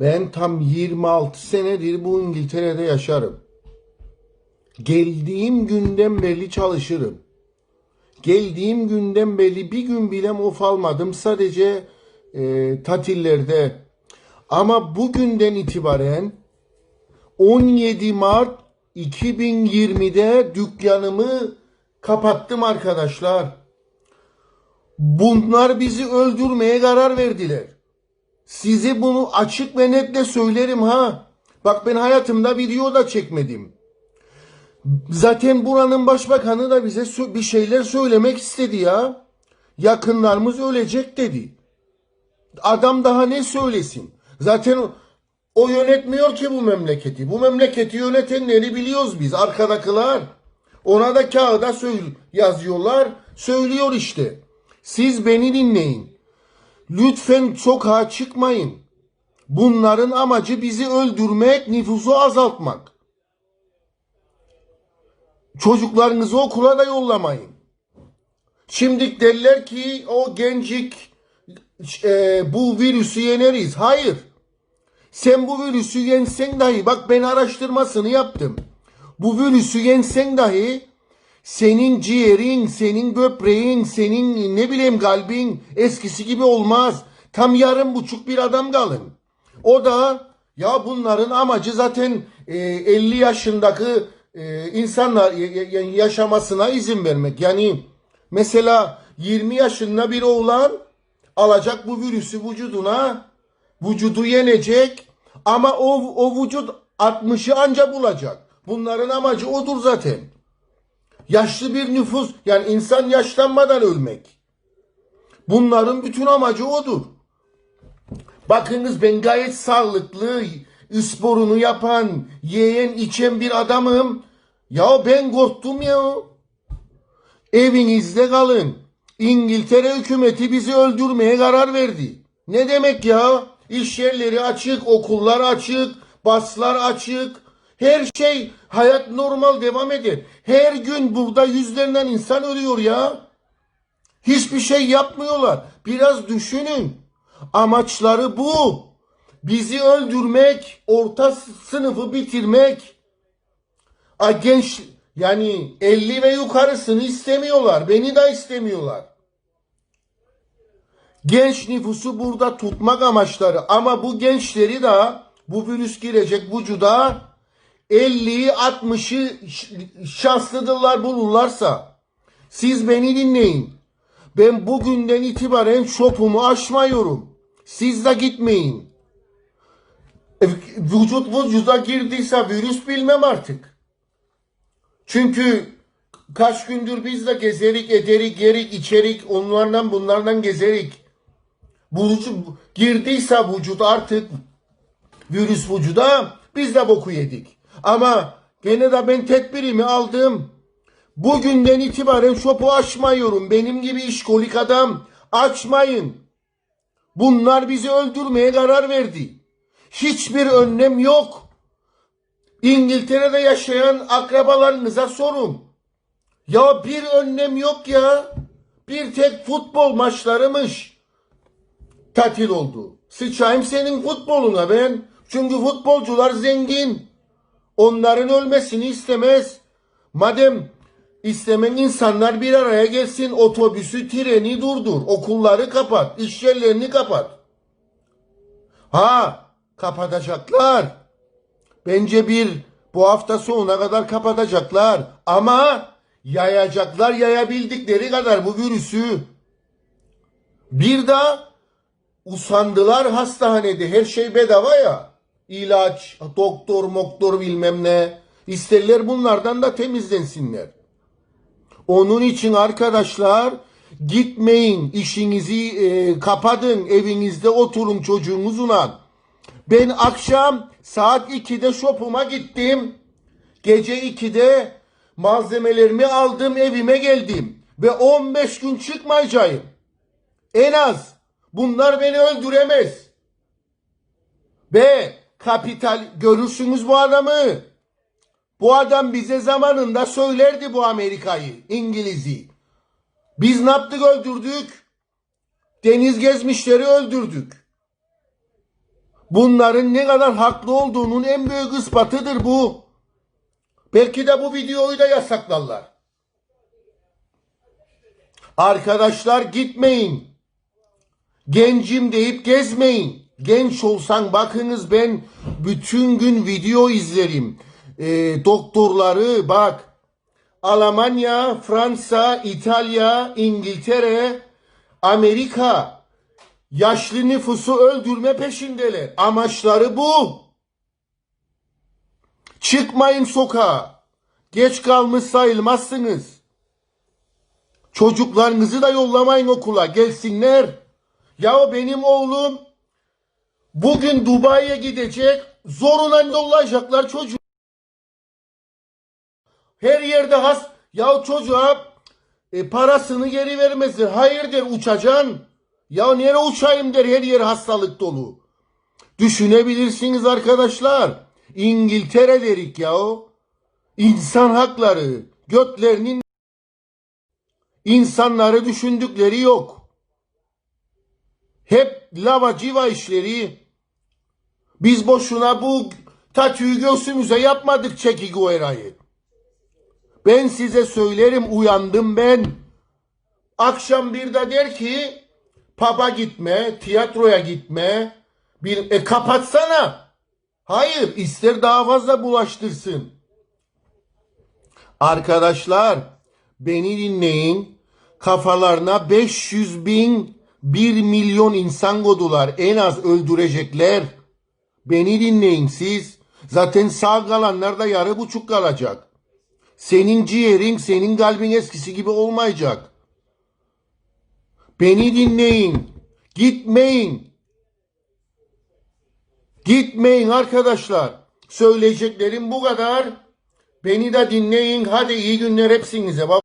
Ben tam 26 senedir bu İngiltere'de yaşarım. Geldiğim günden beri çalışırım. Geldiğim günden beri bir gün bile off almadım. Sadece e, tatillerde. Ama bugünden itibaren 17 Mart 2020'de dükkanımı kapattım arkadaşlar. Bunlar bizi öldürmeye karar verdiler. Size bunu açık ve netle söylerim ha. Bak ben hayatımda video da çekmedim. Zaten buranın başbakanı da bize bir şeyler söylemek istedi ya. Yakınlarımız ölecek dedi. Adam daha ne söylesin? Zaten o, yönetmiyor ki bu memleketi. Bu memleketi yönetenleri biliyoruz biz. Arkadakiler. Ona da kağıda yazıyorlar. Söylüyor işte. Siz beni dinleyin. Lütfen sokağa çıkmayın. Bunların amacı bizi öldürmek, nüfusu azaltmak. Çocuklarınızı okula da yollamayın. Şimdi derler ki o gencik e, bu virüsü yeneriz. Hayır. Sen bu virüsü yensen dahi bak ben araştırmasını yaptım. Bu virüsü yensen dahi senin ciğerin, senin böbreğin, senin ne bileyim kalbin eskisi gibi olmaz. Tam yarım buçuk bir adam kalın. O da ya bunların amacı zaten e, 50 yaşındaki e, insanlar yaşamasına izin vermek. Yani mesela 20 yaşında bir oğlan alacak bu virüsü vücuduna, vücudu yenecek ama o, o vücut 60'ı anca bulacak. Bunların amacı odur zaten. Yaşlı bir nüfus yani insan yaşlanmadan ölmek. Bunların bütün amacı odur. Bakınız ben gayet sağlıklı, sporunu yapan, yiyen, içen bir adamım. Ya ben korktum ya. Evinizde kalın. İngiltere hükümeti bizi öldürmeye karar verdi. Ne demek ya? İş yerleri açık, okullar açık, baslar açık. Her şey, hayat normal devam eder. Her gün burada yüzlerinden insan ölüyor ya. Hiçbir şey yapmıyorlar. Biraz düşünün. Amaçları bu. Bizi öldürmek, orta sınıfı bitirmek. A genç yani 50 ve yukarısını istemiyorlar. Beni de istemiyorlar. Genç nüfusu burada tutmak amaçları ama bu gençleri de bu virüs girecek vücuda 50'yi 60'ı ş- şanslıdırlar bulurlarsa. Siz beni dinleyin. Ben bugünden itibaren şopumu açmıyorum. Siz de gitmeyin. E, Vücut vücuda girdiyse virüs bilmem artık. Çünkü kaç gündür biz de gezerik, ederik, yerik, içerik, onlardan bunlardan gezerik. Vücut girdiyse vücut artık virüs vücuda biz de boku yedik. Ama gene de ben tedbirimi aldım. Bugünden itibaren şopu açmıyorum. Benim gibi işkolik adam açmayın. Bunlar bizi öldürmeye karar verdi. Hiçbir önlem yok. İngiltere'de yaşayan akrabalarınıza sorun. Ya bir önlem yok ya. Bir tek futbol maçlarımış. Tatil oldu. Sıçayım senin futboluna ben. Çünkü futbolcular zengin. Onların ölmesini istemez. Madem istemen insanlar bir araya gelsin otobüsü, treni durdur. Okulları kapat, iş yerlerini kapat. Ha kapatacaklar. Bence bir bu hafta sonuna kadar kapatacaklar. Ama yayacaklar yayabildikleri kadar bu virüsü. Bir daha usandılar hastanede. Her şey bedava ya. İlaç, doktor, moktor bilmem ne. İsterler bunlardan da temizlensinler. Onun için arkadaşlar gitmeyin. işinizi e, kapatın. Evinizde oturun çocuğunuzla. Ben akşam saat 2'de shopuma gittim. Gece 2'de malzemelerimi aldım evime geldim. Ve 15 gün çıkmayacağım. En az. Bunlar beni öldüremez. Ve kapital görürsünüz bu adamı. Bu adam bize zamanında söylerdi bu Amerika'yı, İngiliz'i. Biz ne yaptık öldürdük? Deniz gezmişleri öldürdük. Bunların ne kadar haklı olduğunun en büyük ispatıdır bu. Belki de bu videoyu da yasaklarlar. Arkadaşlar gitmeyin. Gencim deyip gezmeyin. Genç olsan bakınız ben bütün gün video izlerim. Ee, doktorları bak. Almanya, Fransa, İtalya, İngiltere, Amerika yaşlı nüfusu öldürme peşindeler. Amaçları bu. Çıkmayın sokağa. Geç kalmış sayılmazsınız. Çocuklarınızı da yollamayın okula. Gelsinler. Ya benim oğlum bugün Dubai'ye gidecek. Zoruna yollayacaklar çocuğu. Her yerde has. Ya çocuğa e, parasını geri vermesin. Hayır der uçacaksın. Ya nereye uçayım der her yer hastalık dolu. Düşünebilirsiniz arkadaşlar. İngiltere derik ya. İnsan hakları. Götlerinin insanları düşündükleri yok. Hep lava civa işleri. Biz boşuna bu tatüyü göğsümüze yapmadık Çeki Guerra'yı. Ben size söylerim uyandım ben. Akşam bir de der ki pub'a gitme, tiyatroya gitme. Bir e, kapatsana. Hayır, ister daha fazla bulaştırsın. Arkadaşlar, beni dinleyin. Kafalarına 500 bin, 1 milyon insan kodular. En az öldürecekler. Beni dinleyin siz. Zaten sağ kalanlar da yarı buçuk kalacak. Senin ciğerin, senin kalbin eskisi gibi olmayacak. Beni dinleyin. Gitmeyin. Gitmeyin arkadaşlar. Söyleyeceklerim bu kadar. Beni de dinleyin. Hadi iyi günler hepsinize.